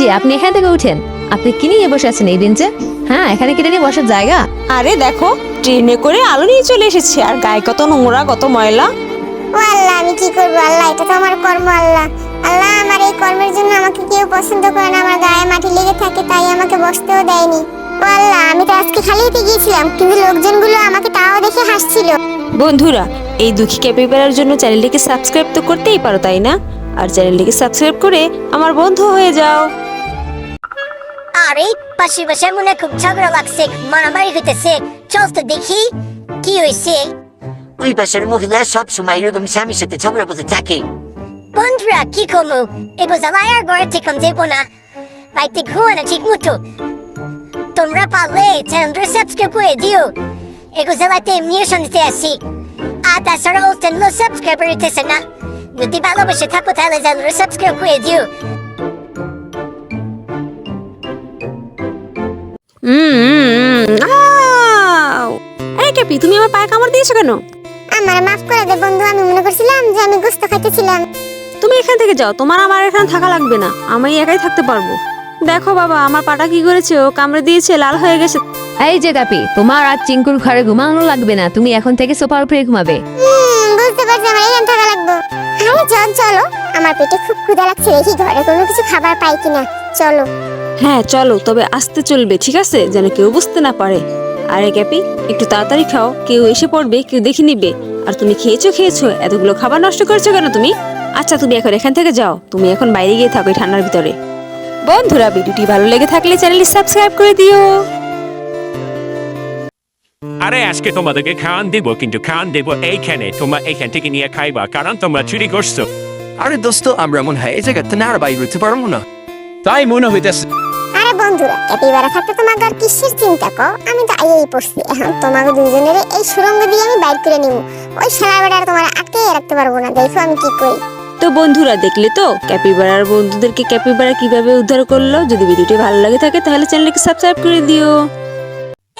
জি আপনি এখান থেকে উঠেন। আপনি কি নিয়ে বসে আছেন এই বেঞ্চে হ্যাঁ এখানে কি নিয়ে বসার জায়গা? আরে দেখো ট্রেনে করে আলো নিয়ে চলে এসেছে আর গায়ে কত নোংরা কত ময়লা। ও আল্লাহ আমি কি করব আল্লাহ এটা তো আমার কর্ম আল্লাহ। আল্লাহ আমার এই কর্মের জন্য আমাকে কেউ পছন্দ করে না আমার গায়ে মাটি লেগে থাকে তাই আমাকে বসতেও দেয়নি। ও আল্লাহ আমি তো আজকে খালিতে গিয়েছিলাম কিন্তু লোকজনগুলো আমাকে তাও দেখে হাসছিল। বন্ধুরা এই দুঃখী ক্যাপিবারের জন্য চ্যানেলটিকে সাবস্ক্রাইব তো করতেই পারো তাই না? আর চ্যানেলটিকে সাবস্ক্রাইব করে আমার বন্ধু হয়ে যাও। আরে পাশে বসে মনে খুব ঝগড়া লাগছে মারামারি হইতেছে চল তো দেখি কি হয়েছে ওই পাশের মহিলা সব সময় এরকম স্বামীর সাথে ঝগড়া করতে থাকে বন্ধুরা কি করব এবার জ্বালায় আর ঘরে থেকে দেবো না বাড়িতে ঘুমো না ঠিক মতো তোমরা পারলে চ্যানেলটা সাবস্ক্রাইব করে দিও এগো জ্বালাতে এমনিও শুনতে আসি আর তাছাড়া ও চ্যানেল সাবস্ক্রাইব হইতেছে না যদি ভালোবেসে থাকো তাহলে চ্যানেলটা সাবস্ক্রাইব করে দিও এই ক্যাপি তুমি আমার পায়ে কামড় দিয়েছ কেন? আমার মাফ করে দে বন্ধু আমি মনে করছিলাম যে আমি গোস্ত খাইতেছিলাম। তুমি এখান থেকে যাও তোমার আমার এখানে থাকা লাগবে না। আমি একাই থাকতে পারব। দেখো বাবা আমার পাটা কি করেছে? ও কামড়ে দিয়েছে লাল হয়ে গেছে। এই যে কাপি তোমার আর চিঙ্কুর ঘরে ঘুমানো লাগবে না। তুমি এখন থেকে সোফার উপরে ঘুমাবে। থাকা লাগবে চলো। আমার পেটে খুব ক্ষুধা লাগছে দেখি ঘরে কোনো কিছু খাবার পাই কিনা। চলো। হ্যাঁ চলো, তবে আসতে চলবে, ঠিক আছে? যেন কেউ বুঝতে না পারে। আরে, ক্যাপি, একটু তাড়াতাড়ি খাও। কেউ এসে পড়বে, কেউ দেখে নিবে। আর তুমি খেয়েছো খেয়েছো, এতগুলো খাবার নষ্ট করেছ কেন তুমি? আচ্ছা তুমি এখন এখান থেকে যাও। তুমি এখন বাইরে গিয়ে থাকো এই ঠান্ডার ভিতরে। বন্ধুরা, ভিডিওটি ভালো লেগে থাকলে চ্যানেলটি সাবস্ক্রাইব করে দিও। আরে আজকে তোমাদেরকে খাওয়ান দিব কিন্তু খাওয়ান দেব এইখানে। তোমরা এইখান থেকে নিয়ে খাইবা কারণ তোমরা চুরি করছ। আরে দোস্ত আমরা মনে হয় এই জায়গাতে না আর বাইরে হতে পারব না। তাই মনে হইতেছে। আরে বন্ধুরা ক্যাপিবারা থাকতে তোমাকে আর কিসের চিন্তা কো? আমি তো আইয়েই পড়ছি এখন তোমাকে দুজনের এই সুরঙ্গ দিয়ে আমি বাইর করে নিব ওই শালা বেড়া আর তোমার আটকে রাখতে পারব না দেখো আমি কি করি। তো বন্ধুরা দেখলে তো? ক্যাপিবারার বন্ধুদেরকে ক্যাপিবারা কীভাবে উদ্ধার করল? যদি ভিডিওটি ভালো লাগে থাকে তাহলে চ্যানেলটিকে সাবস্ক্রাইব করে দিও।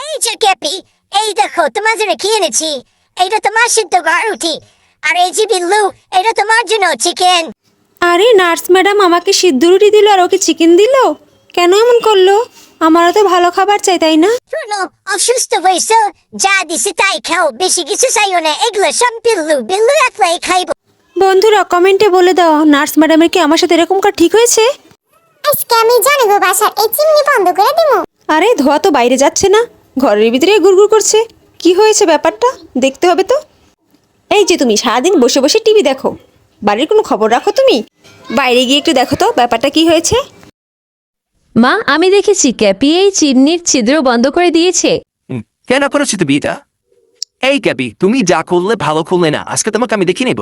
এই যে ক্যাপি এই দেখো তোমার জন্য কি এনেছি? এইটা তোমার সিদ্ধ ঘর উঠি আর এই যে বিল্লু এটা তোমার জন্য চিকেন আরে নার্স ম্যাডাম আমাকে সিদ্ধ রুটি দিল আর ওকে চিকেন দিল? কেন এমন করল? আমারও তো ভালো খাবার চাই তাই না? শোনো অসুস্থ হয়েছ যা দিছি তাই খাও বেশি কিছু চাইও না এগুলো সব বিল্লু বিল্লু একলাই খাইব। বন্ধুরা কমেন্টে বলে দাও নার্স ম্যাডামের কি আমার সাথে এরকম কার ঠিক হয়েছে? আজকে আমি জানি গো বাসার এই চিমনি বন্ধ করে দিব আরে ধোয়া তো বাইরে যাচ্ছে না। ঘরের ভিতরে গুড়গুড় করছে। কি হয়েছে ব্যাপারটা? দেখতে হবে তো। এই যে তুমি সারাদিন বসে বসে টিভি দেখো। বাড়ির কোনো খবর রাখো তুমি? বাইরে গিয়ে একটু দেখো তো ব্যাপারটা কি হয়েছে? মা আমি দেখেছি ক্যাপি এই চিমনির ছিদ্র বন্ধ করে দিয়েছে। কেন করেছ তুমি এটা? এই ক্যাপি তুমি যা করলে ভালো করলে না। আজকে তোমাকে আমি দেখে নেব।